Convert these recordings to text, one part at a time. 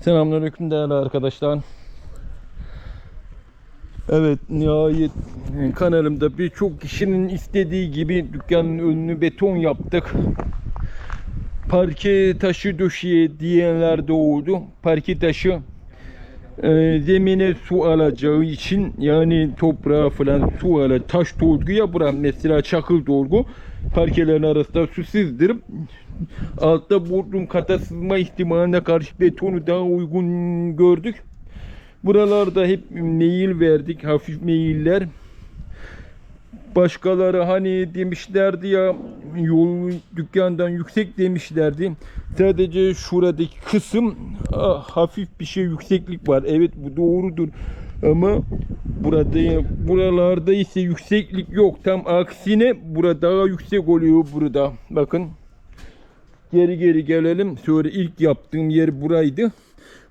Selamünaleyküm değerli arkadaşlar. Evet nihayet kanalımda birçok kişinin istediği gibi dükkanın önünü beton yaptık. Parke taşı döşeye diyenler de oldu. Parke taşı e, zemine su alacağı için yani toprağa falan su ala taş dolgu ya bura mesela çakıl dolgu parkelerin arasında su sızdır altta bodrum kata sızma ihtimaline karşı betonu daha uygun gördük buralarda hep meyil verdik hafif meyiller başkaları hani demişlerdi ya yol dükkandan yüksek demişlerdi. Sadece şuradaki kısım ah, hafif bir şey yükseklik var. Evet bu doğrudur. Ama burada buralarda ise yükseklik yok. Tam aksine burada daha yüksek oluyor burada. Bakın. Geri geri gelelim. Sonra ilk yaptığım yer buraydı.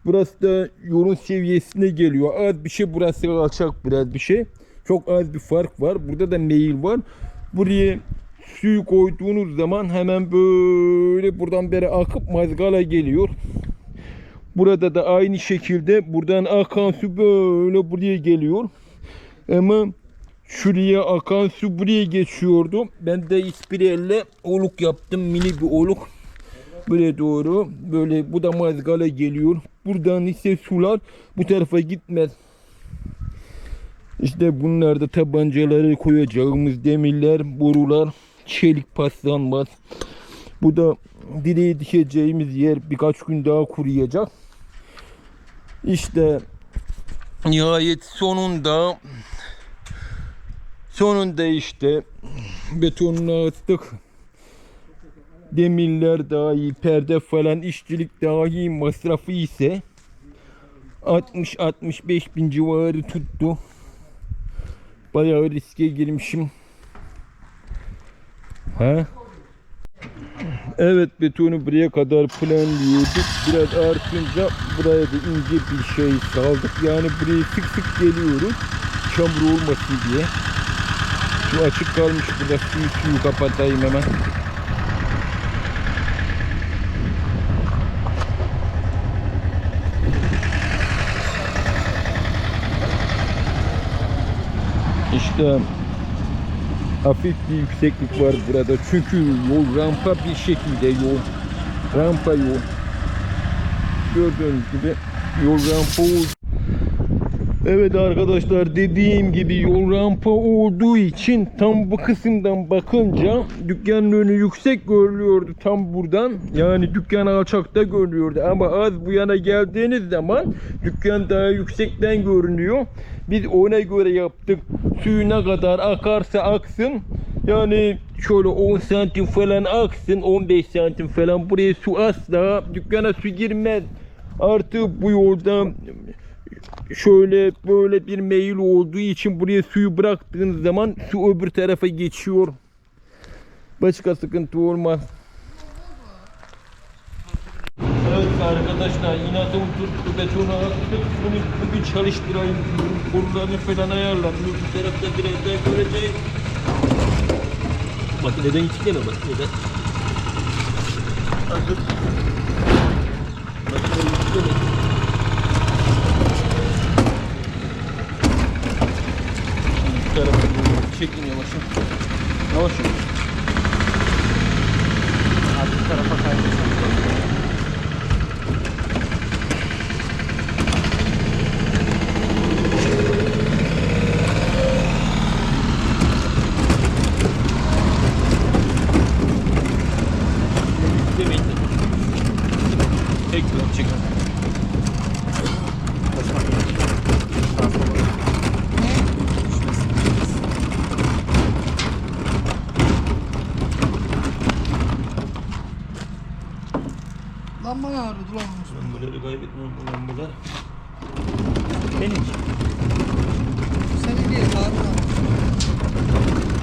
Burası da yolun seviyesine geliyor. Az bir şey burası alçak biraz bir şey. Çok az bir fark var. Burada da meyil var. Buraya suyu koyduğunuz zaman hemen böyle buradan beri akıp mazgala geliyor. Burada da aynı şekilde buradan akan su böyle buraya geliyor. Ama şuraya akan su buraya geçiyordu. Ben de ispirelle oluk yaptım. Mini bir oluk. Böyle doğru. Böyle bu da mazgala geliyor. Buradan ise sular bu tarafa gitmez. İşte bunlar da tabancaları koyacağımız demirler, borular, çelik paslanmaz. Bu da direğe dikeceğimiz yer birkaç gün daha kuruyacak. İşte nihayet sonunda sonunda işte betonunu attık. Demirler daha iyi, perde falan işçilik daha iyi, masrafı ise 60-65 bin civarı tuttu. Bayağı riske girmişim. Ha? Evet betonu buraya kadar planlıyorduk. Biraz artınca buraya da ince bir şey saldık. Yani buraya sık sık geliyoruz. Çamur olmasın diye. Şu açık kalmış burada suyu suyu kapatayım hemen. İşte hafif bir yükseklik var burada. Çünkü yol rampa bir şekilde yol. Rampa yol. Gördüğünüz gibi yol rampa oldu. Evet arkadaşlar dediğim gibi yol rampa olduğu için tam bu kısımdan bakınca dükkanın önü yüksek görülüyordu tam buradan. Yani dükkan alçakta görünüyordu ama az bu yana geldiğiniz zaman dükkan daha yüksekten görünüyor. Biz ona göre yaptık. Suyu ne kadar akarsa aksın. Yani şöyle 10 santim falan aksın 15 santim falan buraya su asla dükkana su girmez. Artık bu yolda şöyle böyle bir meyil olduğu için buraya suyu bıraktığınız zaman su öbür tarafa geçiyor. Başka sıkıntı olmaz. Evet arkadaşlar inatı oturttu betonu attık. Bunu bugün çalıştırayım diyorum. Kollarını falan ayarladım. Bu tarafta daha göreceğiz. Bak neden itikleme bak neden. Hazır. Bak neden itikleme. Bu tarafa doğru çekin yavaşça. Yavaş. Arka tarafa kaydırsan. Demeyin. Tek bir çek. Sağa sola. Lamba ağrıdı lan. Lambaları kaybetmem bu lambalar. Benim için. Seni değil Harun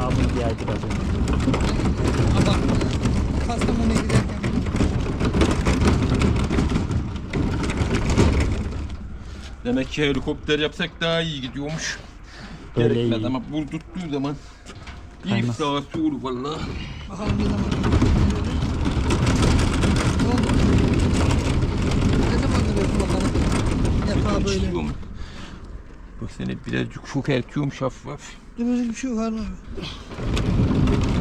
abi. Bir aydır az önce. Adam. Kastamonu'ya giderken. Demek ki helikopter yapsak daha iyi gidiyormuş. Böyle Gerekmez iyi. ama bu tuttuğu zaman bir Kaymaz. sağa soğur valla. Bakalım ne zaman. Ne oldu? Ne zamandır yapın bakalım. Böyle. işliyorum. Bak seni birazcık çökertiyorum şeffaf. Demeyecek bir şey yok Harun abi.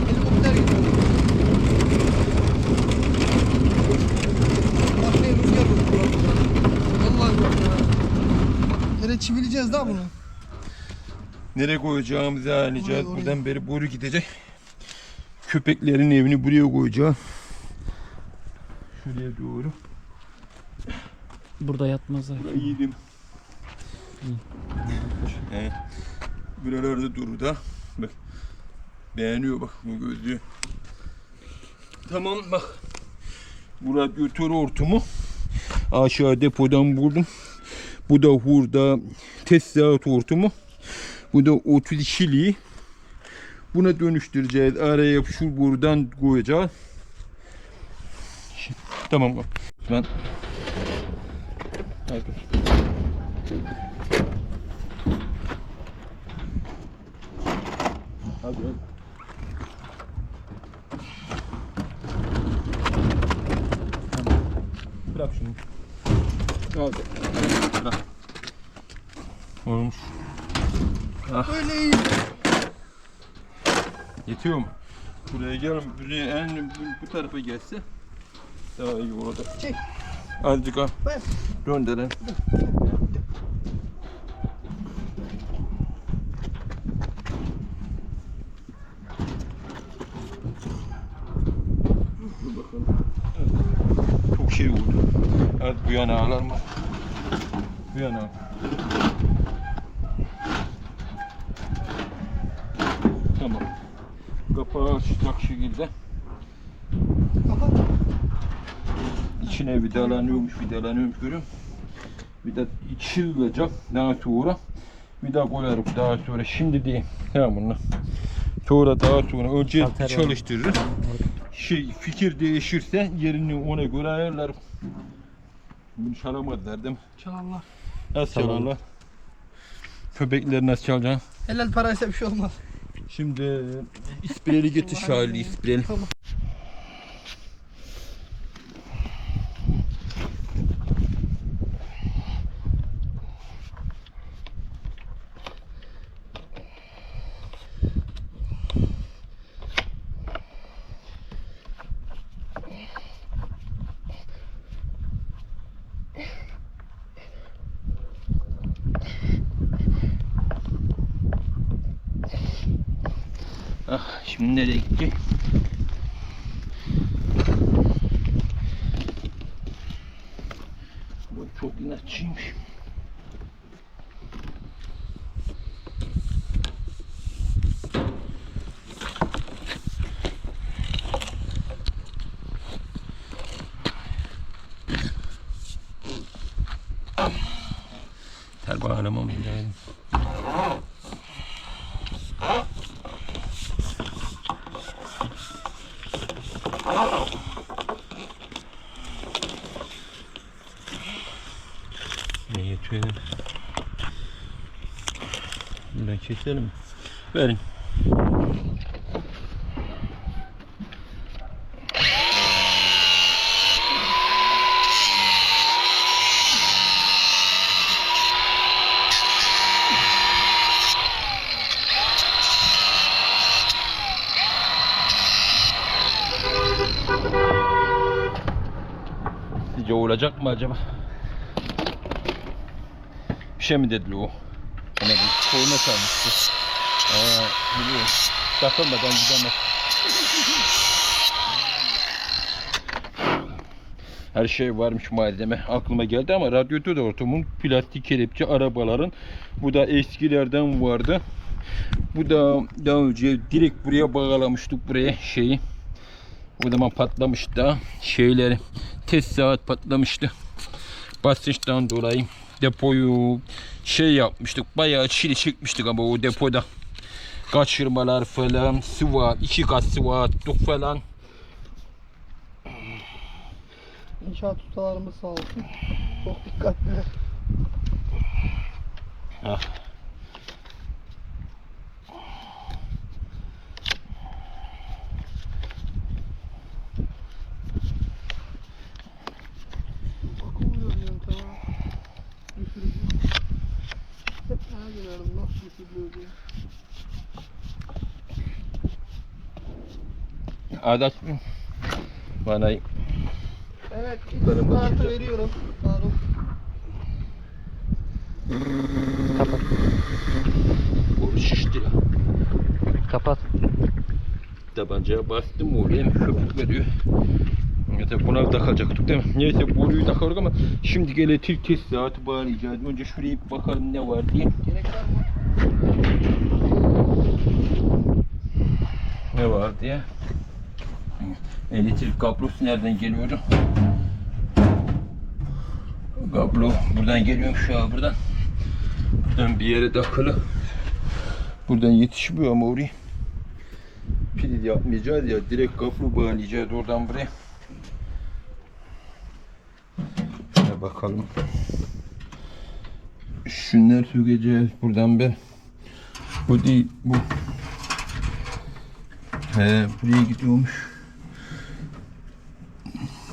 Helikopter gidiyor. Bak ne rüzgar vuruyor. Vallahi bak ya. Yere çivileyeceğiz daha bunu. Nereye koyacağımızı ayarlayacağız. Oraya. Buradan beri boru gidecek. Köpeklerin evini buraya koyacağız. Şuraya doğru. Burada yatmazlar. Burayı yedim. He. Buralarda durur da. Bak. Beğeniyor bak bu gözlüğü. Tamam bak. Bu radyatör hortumu aşağı depodan buldum. Bu da hurda tesisat hortumu. Bu da 32'li. Buna dönüştüreceğiz. Araya şu buradan koyacağız. Şimdi, tamam. Ben Hadi. Hadi. hadi. Tamam. Bırak şunu. Hadi. Bırak. Olmuş. Öyle iyi. Yetiyor mu? Buraya gel, buraya en bu, bu tarafa gelse daha iyi olacak. Çek. Azıcık al. Döndürelim. Dur bakalım. Evet. Çok şey oldu. Evet bu yana alalım. Bu yana. Tamam. Kapağı açacak şekilde. Kapat. İçine vidalanıyormuş, vidalanıyormuş görüyorum. Bir de içilecek daha sonra. Bir daha koyarım daha sonra. Şimdi değil. Tamam bunu. Sonra daha sonra önce çalıştırırız. Şey fikir değişirse yerini ona göre ayarlarım. Bunu çalamadılar değil mi? Çalarlar. Nasıl Çalalım. çalarlar? Köpekleri nasıl çalacaksın? Helal paraysa bir şey olmaz. Şimdi ispreli getir Şahili ispreli. Tamam. Ah, şimdi nereye gitti? Bu çok inatçıymış. Ter bağlamam lazım. Ne yetiyor? Buradan keselim. Verin. Olacak mı acaba? Bir şey mi dediler o? Ona bir korna çalmıştı. Aa, biliyorum. Takılmadan gidemez. Her şey varmış malzeme. Aklıma geldi ama radyatör ortamın plastik kelepçe arabaların. Bu da eskilerden vardı. Bu da daha önce direkt buraya bağlamıştık buraya şeyi. O zaman patlamıştı da şeyleri test saat patlamıştı. Basınçtan dolayı depoyu şey yapmıştık. Bayağı çile çekmiştik ama o depoda. Kaçırmalar falan, sıva, iki kat sıva attık falan. İnşaat ustalarımız sağ olsun. Çok dikkatli. Ah. Adaş mı? Bana Evet, ilk kartı veriyorum. Faruk. Kapat. Bu şişti ya. Kapat. Tabancaya bastım oraya köpük veriyor. Neyse buna takacaktık değil mi? Neyse boruyu takardık ama şimdi elektrik test saati bağlayacağız. Önce şuraya bir bakalım ne var diye. Gerek var mı? Ne var diye. Elektrik kablosu nereden geliyordu? Kablo buradan geliyormuş ya buradan. Buradan bir yere takılı. Buradan yetişmiyor ama oraya. Pil yapmayacağız ya direkt kablo bağlayacağız oradan buraya. Şöyle bakalım. Şunları sökeceğiz buradan bir. Bu değil bu. He, buraya gidiyormuş.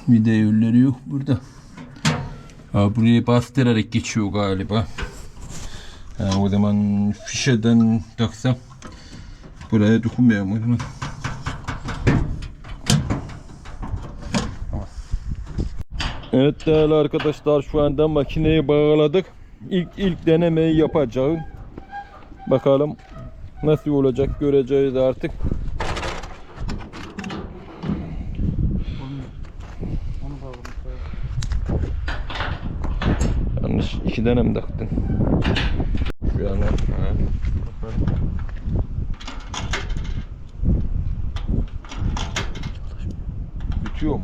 Vida yolları yok burada. Ha, buraya bastırarak geçiyor galiba. Ha, o zaman fişeden taksam buraya dokunmuyorum o zaman. Evet değerli arkadaşlar şu anda makineyi bağladık. İlk ilk denemeyi yapacağım. Bakalım nasıl olacak göreceğiz artık. Yanlış iki tane mi taktın? Şu yana. Bitiyor?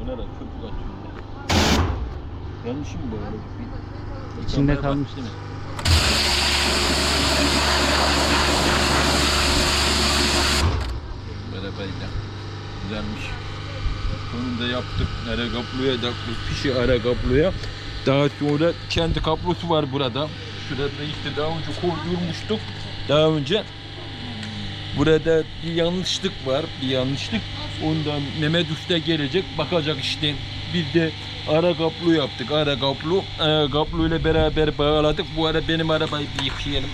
Bu ne lan? Köpük atıyor. Yanlış mı böyle? İçinde kalmış değil mi? Böyle. Güzelmiş. Sonunda yaptık. Ara kapluya taktık. Fişi ara kapluya. Daha sonra kendi kablosu var burada. Şurada işte daha önce koydurmuştuk. Daha önce burada bir yanlışlık var. Bir yanlışlık. Ondan Mehmet Usta gelecek. Bakacak işte. Bir de ara kaplu yaptık. Ara kaplu. Ara kaplu ile beraber bağladık. Bu ara benim arabayı bir yıkayalım.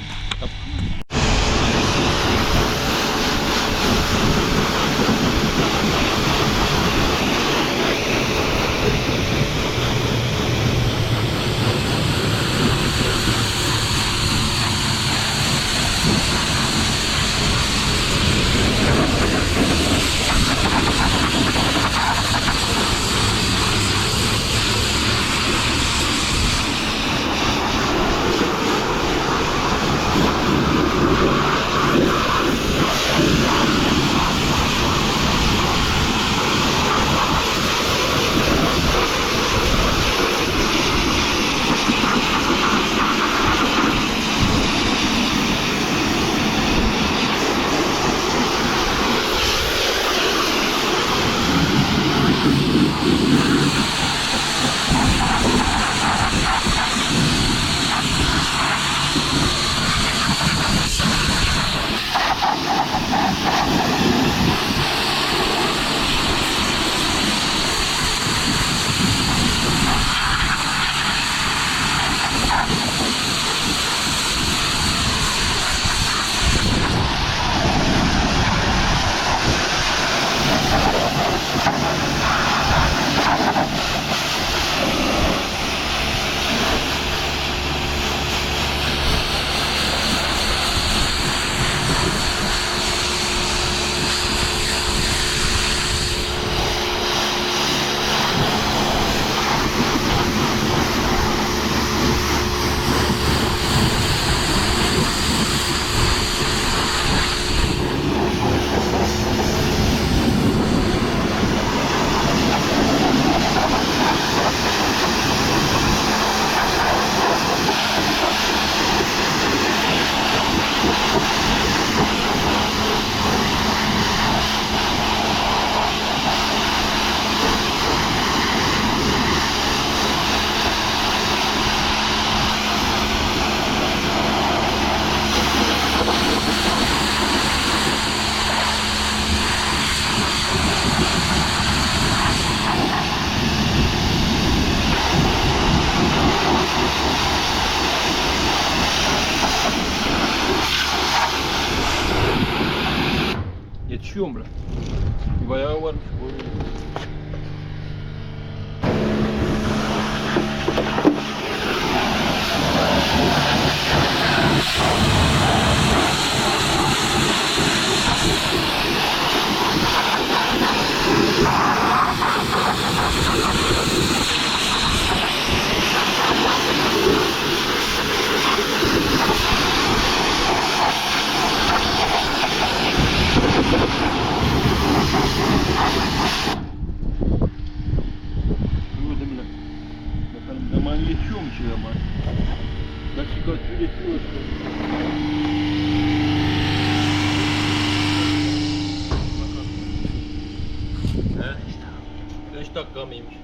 15 dakika mıymış?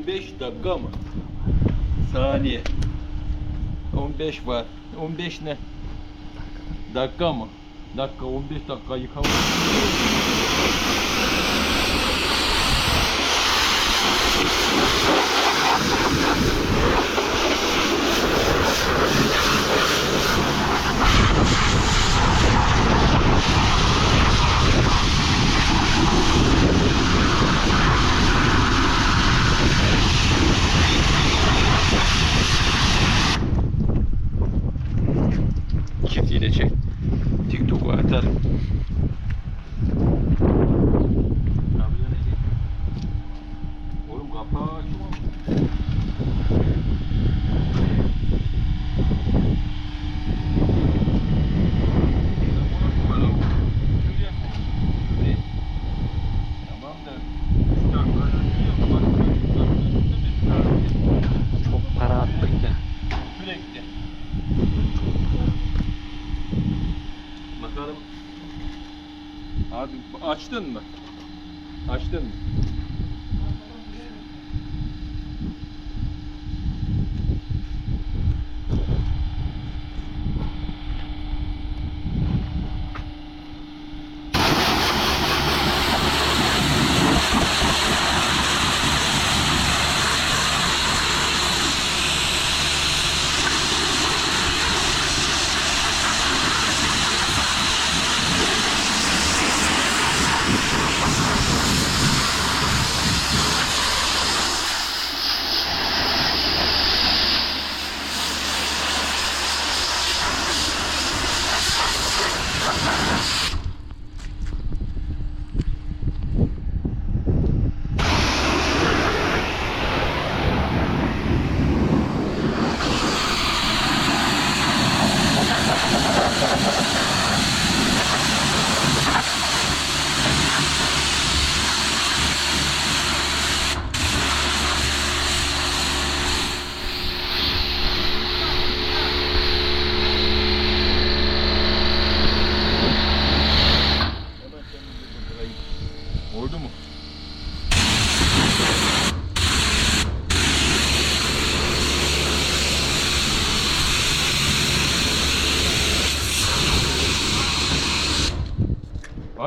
15 dakika mı? Saniye. 15 var. 15 ne? Dakika mı? Dakika 15 dakika yıkamak. Açtın mı? Açtın mı? Hemen temizledim burayı. Oldu mu?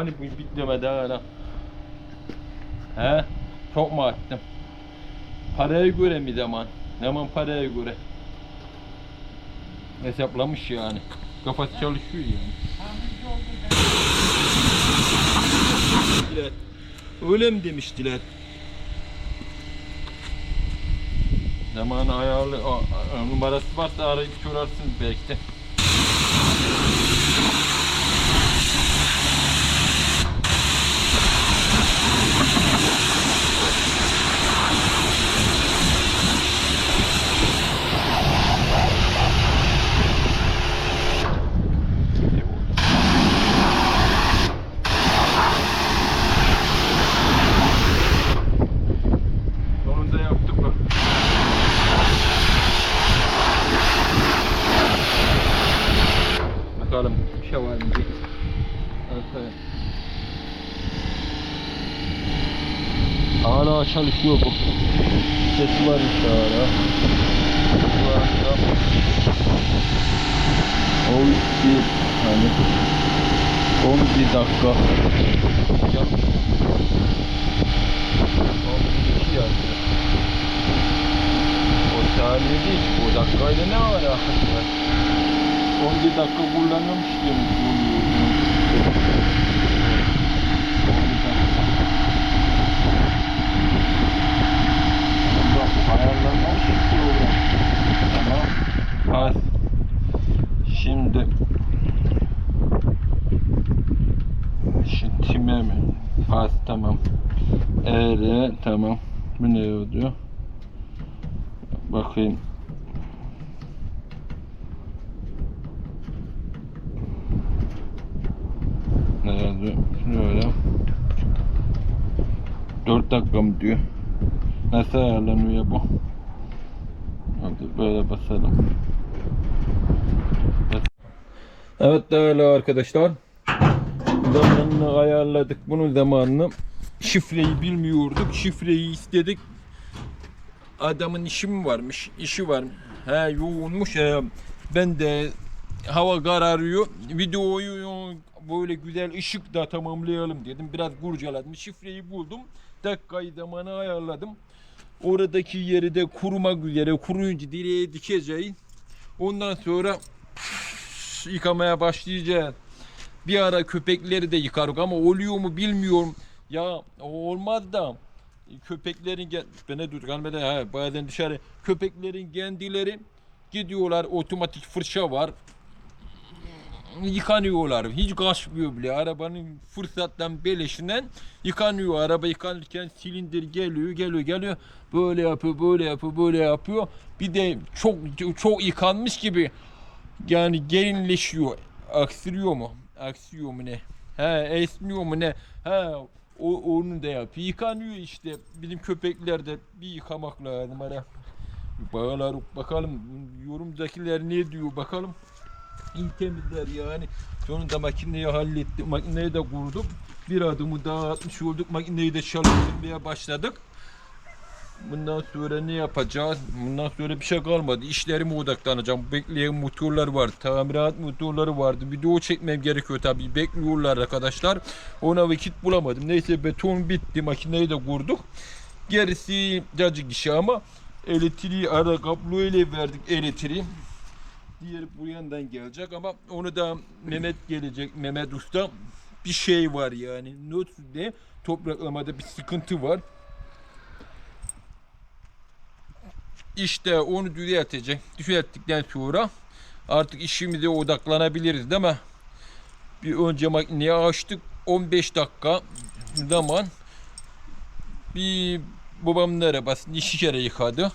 Hani bu bitmedi hala. He? Çok mu attım? Paraya göre mi zaman? Zaman paraya göre. Hesaplamış yani. Kafası çalışıyor yani. demiştiler. Öyle mi demiştiler? Zamanı ayarlı numarası varsa arayıp sorarsınız belki de. Sonunda yaptık bak. Diye. Arkaya. Hala çalışıyor bu. Sesi var işte hala. Sesi var ya. O bir hani 11 dakika. Ya. 12 yazdı. O saniye değil, o dakikayla ne alakası var? 11 dakika kullanıyormuş demek ki oluyor. Ayarlanmamış ki Tamam. Hadi. Şimdi Şimdi mi? Faz tamam. Eğri tamam. Bu ne diyor? Bakayım. Şöyle. 4 dakika mı diyor? Nasıl ayarlanıyor bu? Hadi böyle basalım. Evet değerli arkadaşlar. Zamanını ayarladık. Bunun zamanını şifreyi bilmiyorduk. Şifreyi istedik. Adamın işi mi varmış? İşi var. He yoğunmuş. He, ben de hava kararıyor. Videoyu böyle güzel ışıkla tamamlayalım dedim. Biraz kurcaladım. Şifreyi buldum. Dakikayı zamanı ayarladım. Oradaki yeri de kurumak üzere kuruyunca direğe dikeceğiz. Ondan sonra yıkamaya başlayacağız. Bir ara köpekleri de yıkarız ama oluyor mu bilmiyorum. Ya olmaz da köpeklerin bana dur kalmadı ha bazen dışarı köpeklerin kendileri gidiyorlar otomatik fırça var yıkanıyorlar. Hiç kaçmıyor bile. Arabanın fırsattan beleşinden yıkanıyor. Araba yıkanırken silindir geliyor, geliyor, geliyor. Böyle yapıyor, böyle yapıyor, böyle yapıyor. Bir de çok çok yıkanmış gibi yani gerinleşiyor. Aksırıyor mu? Aksıyor mu ne? He, esmiyor mu ne? He, o, onu da yapıyor. Yıkanıyor işte. Bizim köpekler de bir yıkamak lazım ara. Bağlar bakalım yorumdakiler ne diyor bakalım iyi temizler yani. Sonunda makineyi hallettik. Makineyi de kurduk. Bir adımı daha atmış olduk. Makineyi de çalıştırmaya başladık. Bundan sonra ne yapacağız? Bundan sonra bir şey kalmadı. İşlerime odaklanacağım. Bekleyen motorlar var. Tamirat motorları vardı. Video çekmem gerekiyor tabii. Bekliyorlar arkadaşlar. Ona vakit bulamadım. Neyse beton bitti. Makineyi de kurduk. Gerisi cacık işi ama elektriği ara kablo ile verdik elektriği. Diğer bu yandan gelecek ama onu da Mehmet gelecek. Mehmet Usta bir şey var yani. Not ne? Topraklamada bir sıkıntı var. İşte onu düzeltecek. Düzelttikten sonra artık işimize odaklanabiliriz değil mi? Bir önce makineyi açtık. 15 dakika zaman bir babamın arabasını iki kere yıkadı.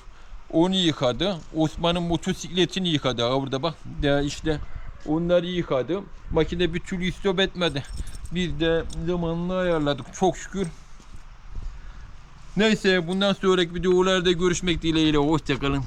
Onu yıkadı. Osman'ın motosikletini yıkadı. Ha burada bak. Ya işte onları yıkadı. Makine bir türlü istop etmedi. Biz de zamanını ayarladık. Çok şükür. Neyse bundan sonraki videolarda görüşmek dileğiyle. Hoşçakalın.